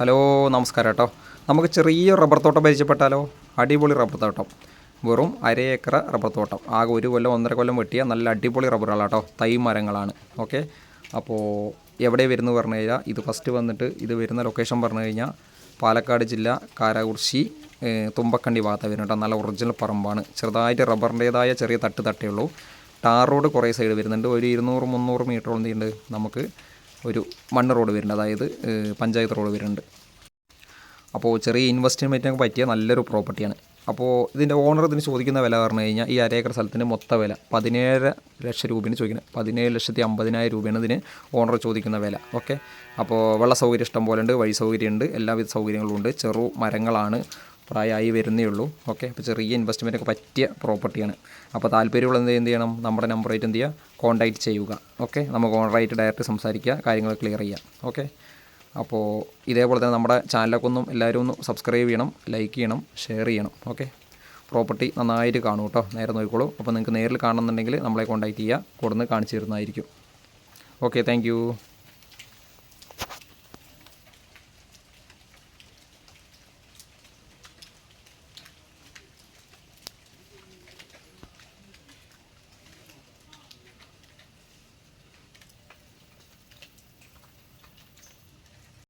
Hello നമസ്കാരം കേട്ടോ. നമുക്ക് ചെറിയ റബ്ബർ തോട്ടം പരിചയപ്പെട്ടാലോ? അടിപൊളി റബ്ബർ തോട്ടം. വെറും അര ഏക്കർ റബ്ബർ തോട്ടം. ആകെ ഒരു കൊല്ലം ഒന്നര കൊല്ലം വെട്ടിയ നല്ല അടിപൊളി റബ്ബറുകളാണ് കേട്ടോ. തൈ മരങ്ങളാണ്. ഓക്കെ? അപ്പോൾ എവിടെ വരുന്നു പറഞ്ഞു കഴിഞ്ഞാൽ ഇത് ഫസ്റ്റ് വന്നിട്ട് ഇത് വരുന്ന ലൊക്കേഷൻ പറഞ്ഞു കഴിഞ്ഞാൽ പാലക്കാട് ജില്ല കാരാകുർശി തുമ്പക്കണ്ടി ഭാഗത്ത് വരുന്നു കേട്ടോ. നല്ല ഒറിജിനൽ പറമ്പാണ്. ചെറുതായിട്ട് റബ്ബറിന്റേതായ ചെറിയ തട്ട് തട്ടേ ഉള്ളൂ. ടാർ റോഡ് കുറേ സൈഡ് വരുന്നുണ്ട്. ഒരു ഇരുന്നൂറ് മുന്നൂറ് മീറ്ററോളം ഉണ്ട് നമുക്ക് ഒരു മണ്ണ് റോഡ് വരുന്നുണ്ട്. അതായത് പഞ്ചായത്ത് റോഡ് വരുന്നുണ്ട്. അപ്പോൾ ചെറിയ ഇൻവെസ്റ്റ്മെന്റിനൊക്കെ പറ്റിയ നല്ലൊരു പ്രോപ്പർട്ടിയാണ് അപ്പോൾ ഇതിന്റെ ഓണർ ഇതിന് ചോദിക്കുന്ന വില പറഞ്ഞു കഴിഞ്ഞാൽ ഈ അരേക്കർ സ്ഥലത്തിന്റെ മൊത്ത വില പതിനേഴ് ലക്ഷം രൂപയാണ് ചോദിക്കുന്നത്. പതിനേഴ് ലക്ഷത്തി അമ്പതിനായിരം രൂപയാണ് ഇതിന് ഓണർ ചോദിക്കുന്ന വില. ഓക്കെ അപ്പോൾ വെള്ള സൗകര്യം ഇഷ്ടം പോലെ ഉണ്ട് വഴി സൗകര്യമുണ്ട് എല്ലാവിധ സൗകര്യങ്ങളും ഉണ്ട് ചെറു മരങ്ങളാണ് പ്രായമായി വരുന്നേ ഉള്ളൂ. ഓക്കെ അപ്പോൾ ചെറിയ ഇൻവെസ്റ്റ്മെന്റ് ഒക്കെ പറ്റിയ പ്രോപ്പർട്ടിയാണ് അപ്പോൾ താല്പര്യമുള്ള എന്ത് ചെയ്യണം? നമ്മുടെ നമ്പറായിട്ട് എന്ത് ചെയ്യുക? കോൺടാക്റ്റ് ചെയ്യുക. ഓക്കെ നമുക്ക് ഓണറായിട്ട് ഡയറക്റ്റ് സംസാരിക്കുക കാര്യങ്ങൾ ക്ലിയർ ചെയ്യാം ഓക്കെ അപ്പോൾ ഇതേപോലെ തന്നെ നമ്മുടെ ചാനലൊക്കെ ഒന്നും എല്ലാവരും ഒന്ന് സബ്സ്ക്രൈബ് ചെയ്യണം ലൈക്ക് ചെയ്യണം ഷെയർ ചെയ്യണം. ഓക്കെ പ്രോപ്പർട്ടി നന്നായിട്ട് കാണും കേട്ടോ നേരെ നോക്കിക്കോളൂ. അപ്പോൾ നിങ്ങൾക്ക് നേരിൽ കാണണമെന്നുണ്ടെങ്കിൽ നമ്മളെ കോൺടാക്റ്റ് ചെയ്യുക. കൊടുന്ന് കാണിച്ചു തരുന്നതായിരിക്കും. Okay thank